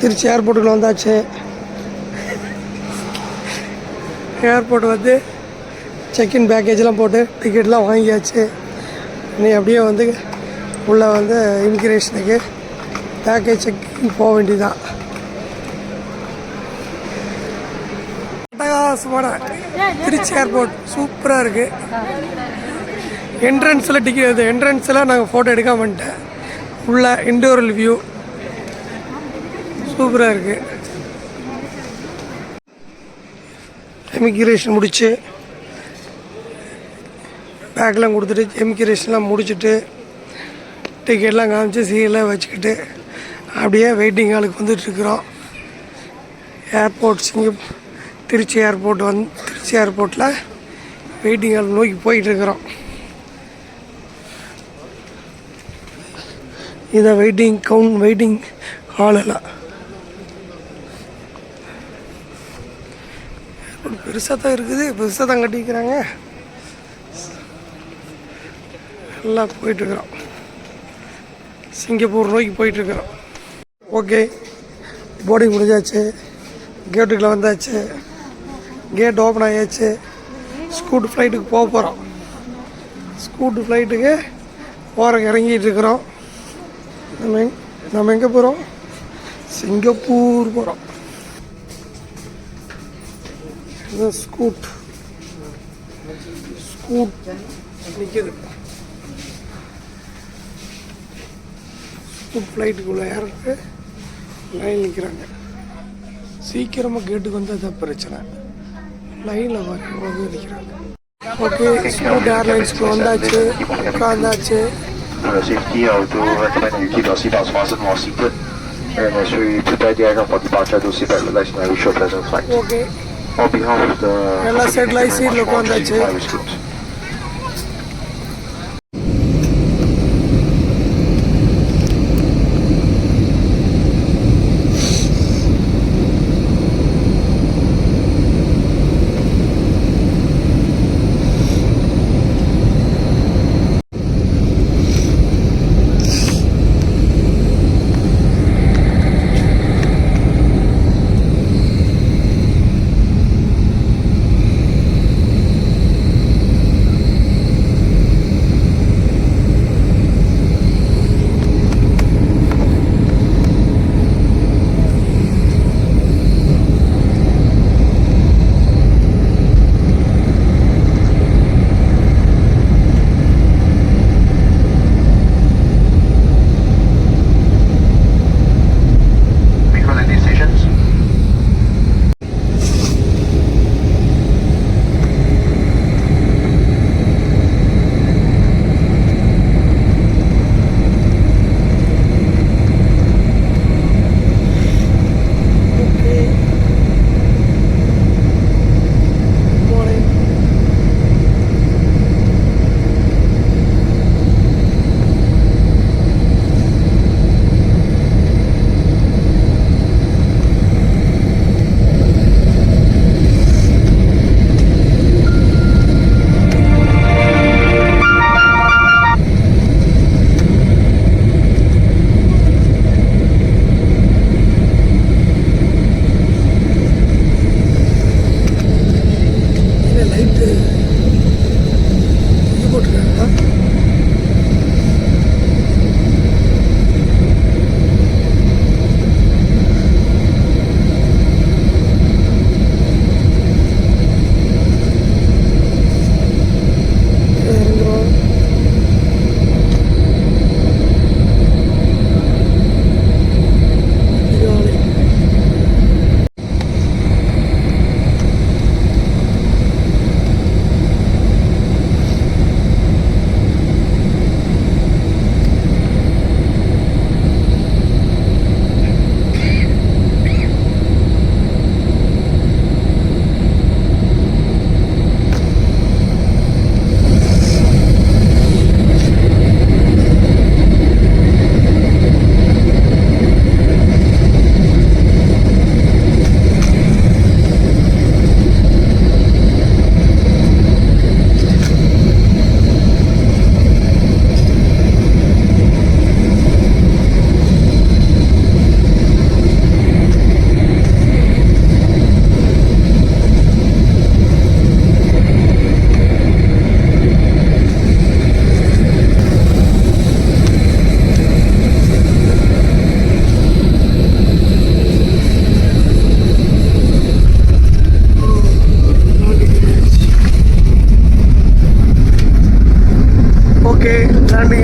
திருச்சி ஏர்போர்ட்டுக்குள்ள வந்தாச்சு. ஏர்போர்ட் வந்து செக்இன் பேக்கேஜ்லாம் போட்டு டிக்கெட்லாம் வாங்கியாச்சு. நீ அப்படியே வந்து உள்ளே வந்து இமிக்ரேஷனுக்கு பேக்கேஜ் செக்கிங் போக வேண்டியதான் அட்டகாசமான திருச்சி ஏர்போர்ட் சூப்பராக இருக்குது என்ட்ரன்ஸில் டிக்கெட் என்ட்ரன்ஸில் நாங்கள் ஃபோட்டோ எடுக்காம வந்துட்டேன். உள்ள இண்டோர் வியூ சூப்பராக இருக்குது எமிக்ரேஷன் முடித்து பேக்கெலாம் கொடுத்துட்டு எமிக்ரேஷன்லாம் முடிச்சுட்டு டிக்கெட்லாம் காமிச்சு சீலாம் வச்சுக்கிட்டு அப்படியே வெயிட்டிங் ஹாலுக்கு வந்துட்டுருக்குறோம் ஏர்போர்ட் சிங்கம் திருச்சி ஏர்போர்ட் வந் திருச்சி ஏர்போர்ட்டில் வெயிட்டிங் ஹால் நோக்கி போயிட்டுருக்குறோம் இதான் வெயிட்டிங் கவுண்ட் வெயிட்டிங் ஹால் பெருசாக தான் இருக்குது பெருசாக தான் கட்டிக்கிறாங்க எல்லாம் போயிட்டுருக்குறோம். சிங்கப்பூர் நோக்கி போயிட்டுருக்குறோம். ஓகே போர்டிங் முடிஞ்சாச்சு. கேட்டுக்குள்ளே வந்தாச்சு. கேட் ஓப்பன் ஆகியாச்சு ஸ்கூட் ஃப்ளைட்டுக்கு போக போகிறோம் ஸ்கூட்டு ஃப்ளைட்டுக்கு போகிற இறங்கிட்டு இருக்கிறோம். நம்ம நம்ம எங்கே போகிறோம் சிங்கப்பூர் போகிறோம் ஸ்கூட் ஸ்கூட் நிற்கிது ஸ்கூட் ஃப்ளைட்டுக்குள்ளே யாருக்கு லைன் நிற்கிறாங்க சீக்கிரமாக கேட்டுக்கு வந்தால் தான் பிரச்சனை லைனில் வர எவ்வளோ பேர் நிற்கிறாங்க ஓகே ஸ்கூட் ஏர்லைன்ஸ்க்கு வந்தாச்சு உட்காந்தாச்சு For your safety, I would do recommend that you keep your seatbelts fastened while seated. And as we prepare the aircraft for departure, do sit back, relax, and I wish you a pleasant flight. Okay on behalf of the... Kerala Satellite Seed Lokanda Jai.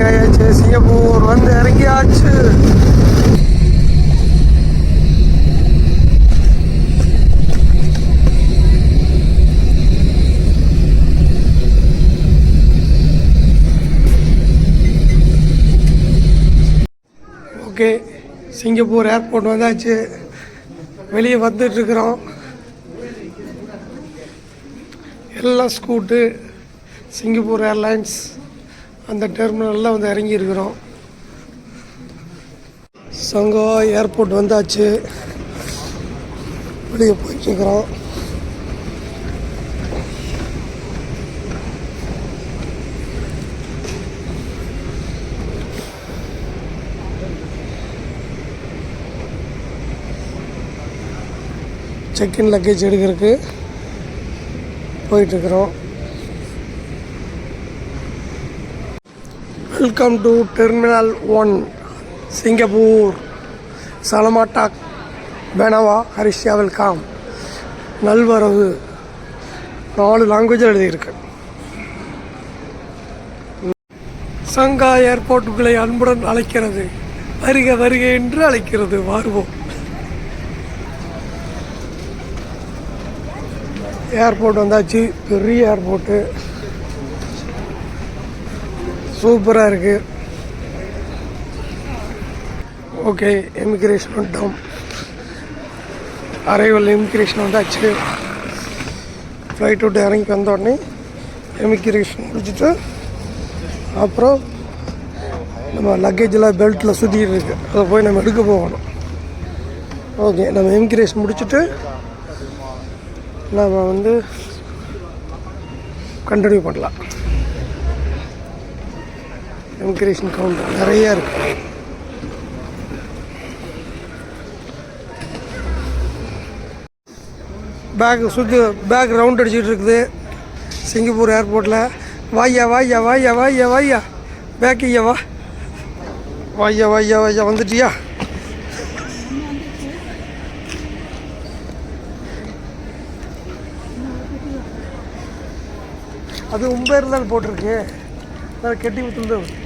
On Singapore வந்து Virus okay Singapore airport வந்தாச்சு. வெளியே வந்துட்டுருக்குறோம் எல்லாம் ஸ்கூட்டு Singapore airlines. அந்த டெர்மினலில் வந்து இறங்கியிருக்கிறோம். சங்கோ airport வந்தாச்சு. வெளியே போயிட்டுருக்குறோம். Check in luggage எடுக்கிறதுக்கு போயிட்டுருக்குறோம். Welcome to terminal one Singapore சலமாட்டாக் பெனவா ஹரிஷியா வெல்கம் நல்வரவு நாலு லாங்குவேஜில் எழுதியிருக்கு சங்கா ஏர்போர்ட்டுகளை அன்புடன் அழைக்கிறது. வருக வருக என்று அழைக்கிறது. வருவோம். ஏர்போர்ட் வந்தாச்சு. பெரிய ஏர்போர்ட்டு சூப்பராக இருக்குது ஓகே இமிக்ரேஷன் வந்துட்டோம் அரைவல் இமிக்ரேஷன் வந்தாச்சு. ஃப்ளைட் விட்டு இறங்கி வந்த உடனே இமிக்ரேஷன் முடிச்சுட்டு அப்புறம் நம்ம லக்கேஜெலாம் பெல்ட்டில் சுற்றிட்டு இருக்கு. அதை போய் நம்ம எடுக்க போகணும். ஓகே நம்ம இமிக்ரேஷன் முடிச்சுட்டு நம்ம வந்து கண்டினியூ பண்ணலாம். இமிக்ரேஷன் கவுண்டர் நிறைய இருக்கு. பேக் சுற்றி பேக் ரவுண்ட் அடிச்சுட்டு இருக்குது. சிங்கப்பூர் ஏர்போர்ட்டில் வாய்யா வாய்யா வாய்யா வாய்யா வாய்யா. பேக் ஐயா வா. வாய்யா வாய்யா வாய்யா வந்துட்டியா? அது உன் பேர் தான் போட்டிருக்கு. அது கெட்டி முத்துந்தவர்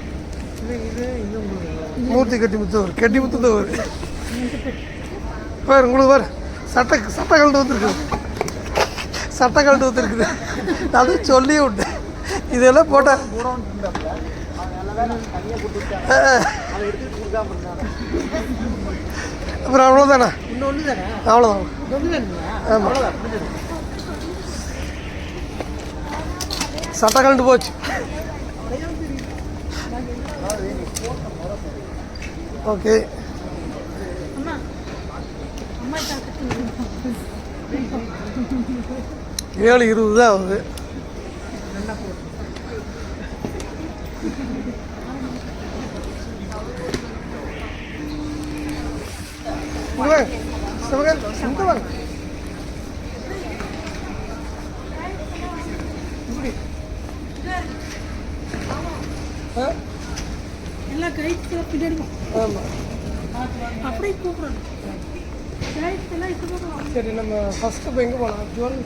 மூர்த்தி கட்டி முத்தவர் கட்டி முத்துந்தவர் வேறு உங்களுக்கு வேறு சட்டை சட்டை கழட்டு வந்துருக்கு சட்டை கழட்டு வந்துருக்குது அது சொல்லி விட்டேன். இதெல்லாம் போட்டேன் அப்புறம் அவ்வளோதானே அவ்வளோதான் ஆமாம் சட்டை கழண்டு போச்சு. ஓகே ஏழு இருபது தான் ஆகுது இங்க எல்லாம் கைக்கு பின்னாடி வா. ஆமா. அப்படியே கூப்பிடணும். சரி நம்ம ஃபஸ்ட்டு இப்போ எங்கே போகலாம் ஜுவல்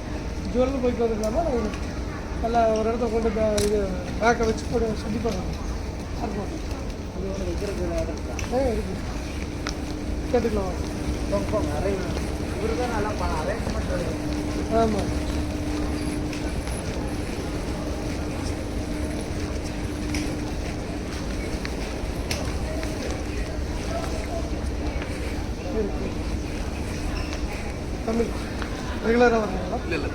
ஜுவல் போயிட்டு வந்துக்கலாமா நல்லா ஒரு இடத்த கொண்டு பே- இது பேக்கை வச்சு போட்டு சுற்றி ஏர்போர்ட் ஆ இருக்கு. கேட்டுக்கலாம். ஆமாம் ரெகுலராக இல்லை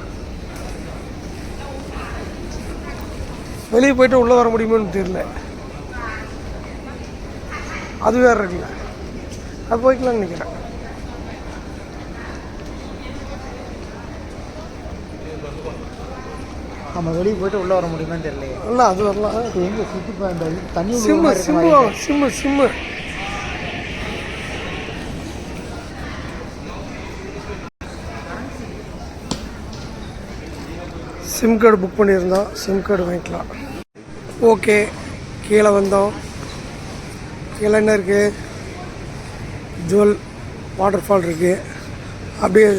வெளியே போயிட்டு உள்ளே வர முடியுமோன்னு தெரியல. அது வேறு இருக்குல்ல. அது போய்க்கலாம்னு நினைக்கிறேன். நம்ம வெளியே போயிட்டு உள்ள வர முடியுமான்னு தெரியலையே. இல்லை அது வரலாம். எங்க தண்ணி sim sim sim sim card book பண்ணியிருந்தோம் சிம் கார்டு வாங்கிக்கலாம். ஓகே கீழே வந்தோம். கீழே என்ன இருக்குது ஜுவல் வாட்டர் ஃபால் இருக்குது அப்படியே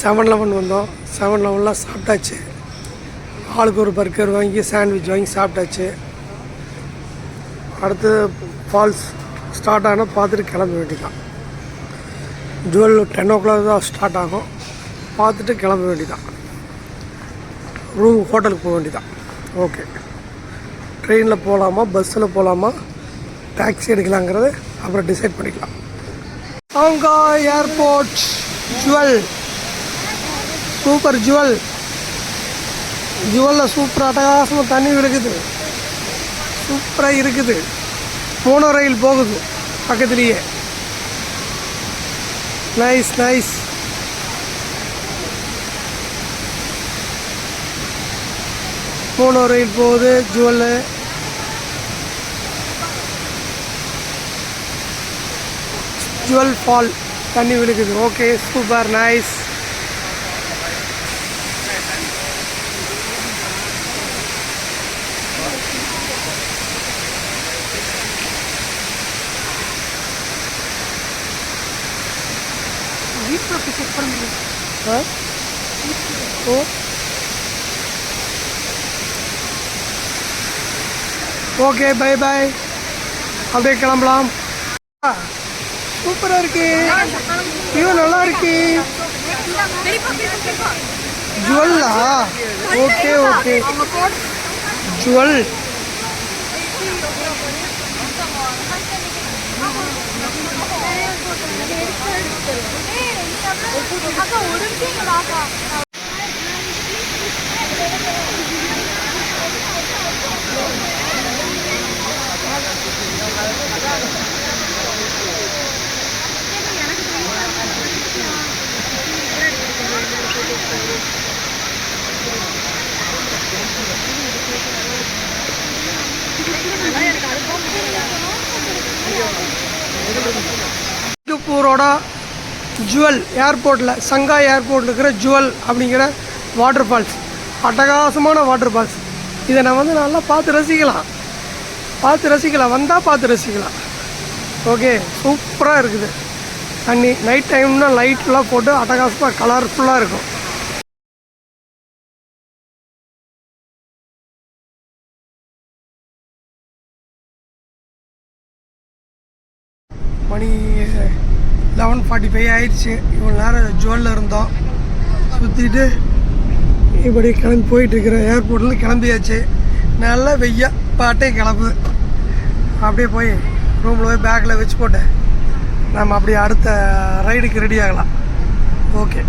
செவன் லெவன் வந்தோம். செவன் லெவனில் சாப்பிட்டாச்சு. ஆளுக்கு ஒரு பர்கர் வாங்கி சாண்ட்விச் வாங்கி சாப்பிட்டாச்சு. அடுத்து ஃபால்ஸ் ஸ்டார்ட் ஆனால் பார்த்துட்டு கிளம்ப வேண்டியதான் ஜுவல் டென் ஓ கிளாக் தான் ஸ்டார்ட் ஆகும். பார்த்துட்டு கிளம்ப வேண்டியதான் ரூம் ஹோட்டலுக்கு போக வேண்டியதான் ஓகே ட்ரெயினில் போகலாமா பஸ்ஸில் போகலாமா டாக்ஸி எடுக்கலாங்கிறத அப்புறம் டிசைட் பண்ணிக்கலாம். ஹாங்காய் ஏர்போர்ட் ஜுவல் சூப்பர் ஜுவல் ஜுவலில் சூப்பர் அட்டகாசமாக தண்ணி விழுக்குது சூப்பராக இருக்குது. மோனோ ரயில் போகுது பக்கத்துலேயே. நைஸ் நைஸ் ரயில் போகுது ஜுவல்லு. ஜுவல் ஃபால் தண்ணி விழுகுது. Okay super nice. வீட்டில் செக் பண்ண. முடியும் ஆ? ஓ. ஓகே பை பை அப்படியே கிளம்பலாம். சூப்பராக இருக்கு. ஐயோ நல்லா இருக்கு. ஜுவல்லா? Okay okay Jewel. 아까 ஜுவல் ஏர்போர்ட்டில் சங்காய் ஏர்போர்ட்டில் இருக்கிற ஜுவல் அப்படிங்கிற வாட்டர் ஃபால்ஸ் அட்டகாசமான வாட்டர் ஃபால்ஸ் இதை நான் வந்து நல்லா பார்த்து ரசிக்கலாம். பார்த்து ரசிக்கலாம். வந்தால் பார்த்து ரசிக்கலாம். ஓகே சூப்பராக இருக்குது. தண்ணி நைட் டைம்னா லைட்லாம் போட்டு அட்டகாசமாக கலர்ஃபுல்லாக இருக்கும். மணி லெவன் ஃபார்ட்டி ஃபைவ் ஆயிடுச்சு. இவ்வளோ நேரம் ஜோனில் இருந்தோம். சுற்றிட்டு இப்படி கிளம்பி போயிட்டுருக்கிற ஏர்போர்ட்லேருந்து கிளம்பியாச்சு. நல்லா வெய்யா பாட்டே கிளம்புது. அப்படியே போய் ரூமில் போய் பேக்கில் வச்சு போட்டு நம்ம அப்படியே அடுத்த ரைடுக்கு ரெடி ஆகலாம். ஓகே